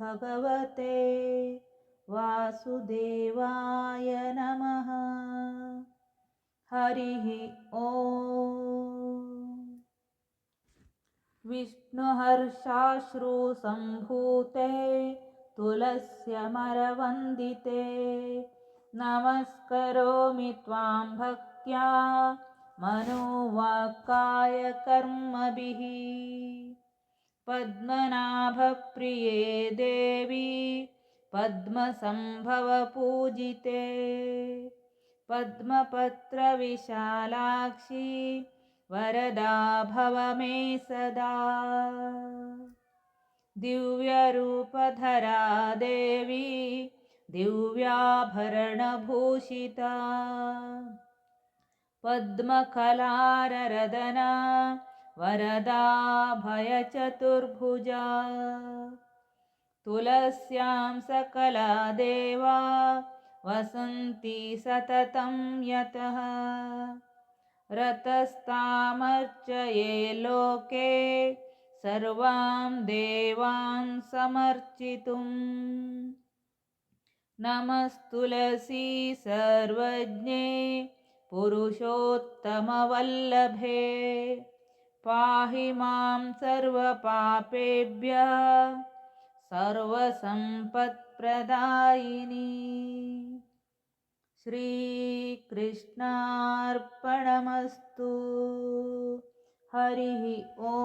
भगवते वासुदेवाय नमः। हरिः ओ विष्णुहर्षाश्रुसम्भूते तुलस्यमरवन्दिते नमस्करोमि त्वां भक्त्या मनोवाक्कायकर्मभिः पद्मनाभप्रिये देवी पद्मसम्भवपूजिते। पद्मपत्रविशालाक्षी वरदा भव मे सदा। दिव्यरूपधरा देवी दिव्याभरणभूषिता। पद्मकलाररदना वरदा भयचतुर्भुजा। तुलस्यां सकला देवा वसन्ति सततं यतः। रतस्तामर्चये लोके सर्वां देवान् समर्चितुम्। नमस्तुलसी सर्वज्ञे पुरुषोत्तमवल्लभे पाहि मां सर्वपापेभ्यः सर्वसम्पत्प्रदायिनी। श्रीकृष्णार्पणमस्तु। हरिः ओ